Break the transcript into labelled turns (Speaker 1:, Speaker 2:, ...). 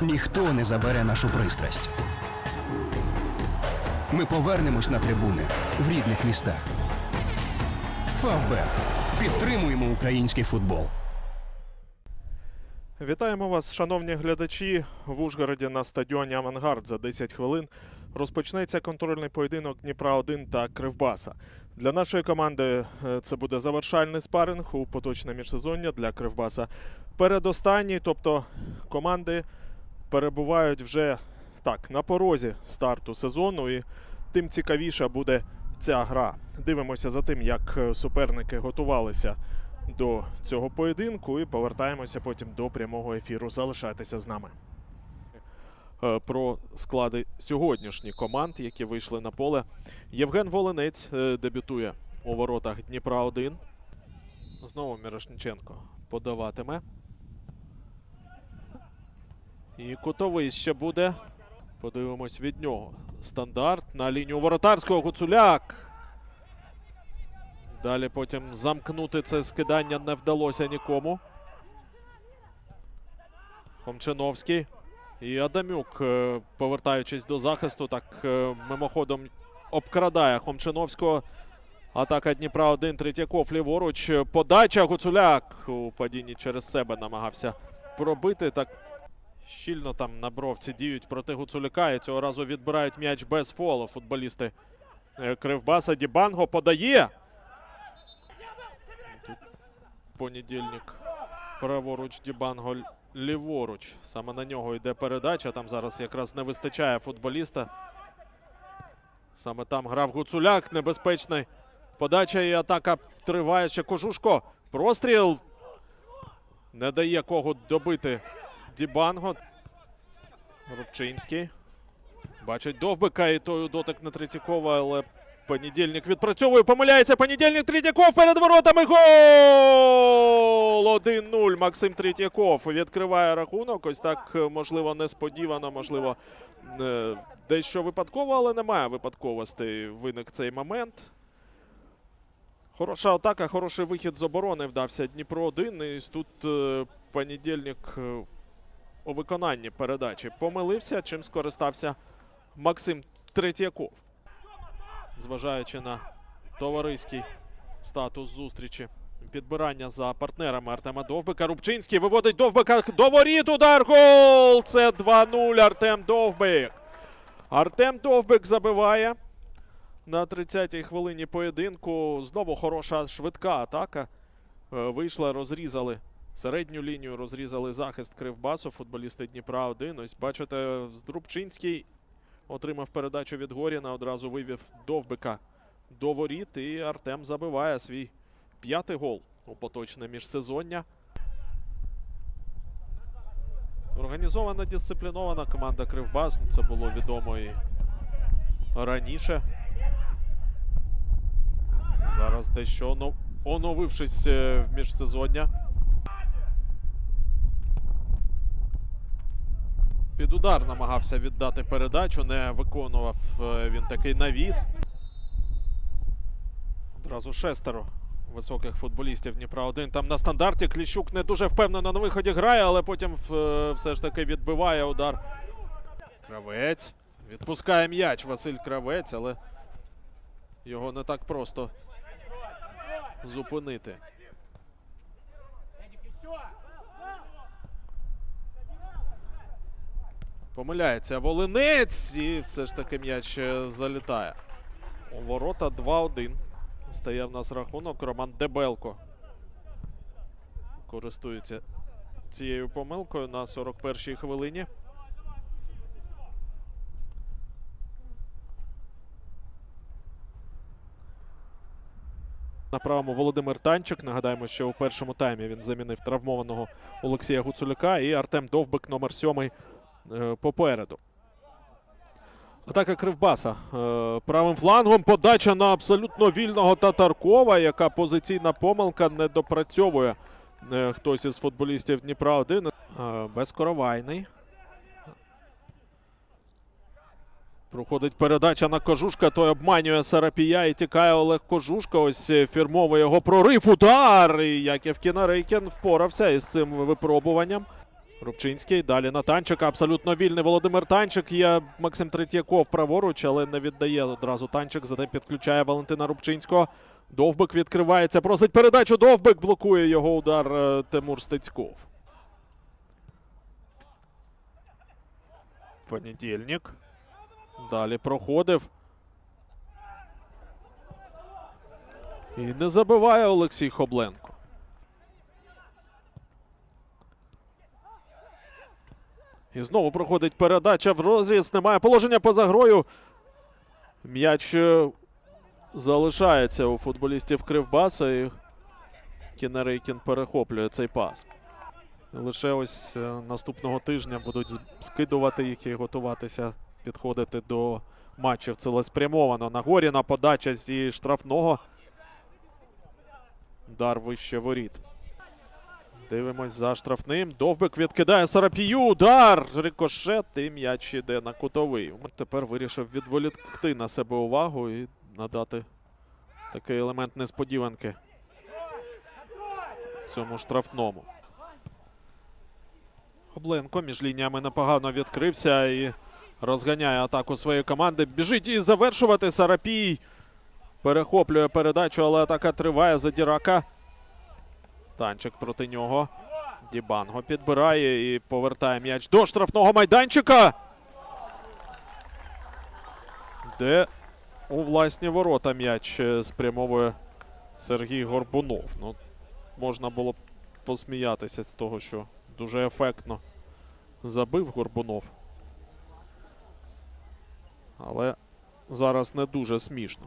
Speaker 1: ніхто не забере нашу пристрасть. Ми повернемось на трибуни в рідних містах. Фавбет. Підтримуємо український футбол.
Speaker 2: Вітаємо вас, шановні глядачі. В Ужгороді на стадіоні Авангард за 10 хвилин розпочнеться контрольний поєдинок Дніпра 1 та Кривбаса. Для нашої команди е, це буде завершальний спаринг у поточне міжсезоння для Кривбаса. Передостанній, тобто команди перебувають вже так на порозі старту сезону, і тим цікавіша буде ця гра. Дивимося за тим, як е, суперники готувалися до цього поєдинку і повертаємося потім до прямого ефіру. Залишайтеся з нами. Е, Про склади сьогоднішніх команд, які вийшли на поле. Євген Волинець е, дебютує у воротах Дніпра 1. Знову Мірошниченко подаватиме. І кутовий ще буде. Подивимось від нього. Стандарт на лінію воротарського Гуцуляк. Далі потім замкнути це скидання не вдалося нікому. Хомчиновський і Адамюк, е, повертаючись до захисту, так е, мимоходом обкрадає Хомчиновського. Атака Дніпра 1, Третьяков ліворуч. Подача Гуцуляк у падінні через себе намагався пробити. Так щільно там на бровці діють проти Гуцуляка. І цього разу відбирають м'яч без фолу. Футболісти е, Кривбаса. Дібанго подає. Тут понедільник праворуч Дібанго ліворуч. Саме на нього йде передача. Там зараз якраз не вистачає футболіста. Саме там грав Гуцуляк. Небезпечний. Подача і атака триває ще Кожушко. Простріл. Не дає кого добити Дібанго. Рубчинський. Бачить Довбика і той дотик на Третьякова, але Понедільник відпрацьовує, помиляється. Понедільник Третьяков перед воротами. Гол! 1-0. Максим Третьяков відкриває рахунок. Ось так, е, можливо, несподівано, можливо, е, дещо випадково, але немає випадковостей. Виник цей момент. Хороша атака, хороший вихід з оборони вдався Дніпро 1. І тут е, понедільник у виконанні передачі помилився, чим скористався Максим Третьяков зважаючи на товариський статус зустрічі. Підбирання за партнерами Артема Довбика. Рубчинський виводить Довбика до воріт. Удар гол! Це 2-0. Артем Довбик. Артем Довбик забиває на 30-й хвилині поєдинку. Знову хороша швидка атака. Е, Вийшла, розрізали середню лінію, розрізали захист Кривбасу. Футболісти Дніпра 1. Ось бачите, Рубчинський отримав передачу від Горіна, одразу вивів Довбика до воріт. І Артем забиває свій п'ятий гол у поточне міжсезоння. Організована дисциплінована команда Кривбас. Це було відомо і раніше. Зараз дещо оновившись е, в міжсезоння. Під удар намагався віддати передачу, не виконував е, він такий навіс. Одразу шестеро високих футболістів Дніпра 1 там на стандарті. Кліщук не дуже впевнено на виході грає, але потім е, все ж таки відбиває удар. Кравець. Відпускає м'яч Василь Кравець, але його не так просто зупинити. Помиляється Волинець і все ж таки м'яч е, залітає. У ворота 2-1. Стає в нас рахунок. Роман Дебелко користується цією помилкою на 41-й хвилині. На правому Володимир Танчик. Нагадаємо, що у першому таймі він замінив травмованого Олексія Гуцуляка і Артем Довбик, номер 7 е, попереду. Атака Кривбаса е, правим флангом. Подача на абсолютно вільного Татаркова, яка позиційна помилка не допрацьовує е, хтось із футболістів Дніпра 1. Е, Безкоровайний. Проходить передача на Кожушка, той обманює Сарапія і тікає Олег Кожушка. Ось е, фірмовий його прорив. Удар! І Яків Кінарейкін впорався із цим випробуванням. Рубчинський. Далі на Танчика. Абсолютно вільний Володимир Танчик. Є Максим Третьяков праворуч, але не віддає одразу Танчик. Зате підключає Валентина Рубчинського. Довбик відкривається. Просить передачу. Довбик блокує його удар е, Тимур Стецьков. Понедільник. Далі проходив. І не забиває Олексій Хобленко. І знову проходить передача в розріз. Немає положення поза грою. М'яч е, залишається у футболістів Кривбаса. І Кінерейкін перехоплює цей пас. Лише ось е, наступного тижня будуть скидувати їх і готуватися підходити до матчів цілеспрямовано. На Горіна подача зі штрафного. Удар вище воріт. Дивимось за штрафним. Довбик відкидає Сарапію. Удар! Рикошет і м'яч іде на кутовий. Тепер вирішив відволікти на себе увагу і надати такий елемент несподіванки цьому штрафному. Обленко між лініями непогано відкрився і розганяє атаку своєї команди. Біжить і завершувати Сарапій. Перехоплює передачу, але атака триває за Дірака. Танчик проти нього. Дібанго підбирає і повертає м'яч до штрафного майданчика. Де у власні ворота м'яч е, спрямовує Сергій Горбунов. Ну, можна було посміятися з того, що дуже ефектно забив Горбунов. Але зараз не дуже смішно.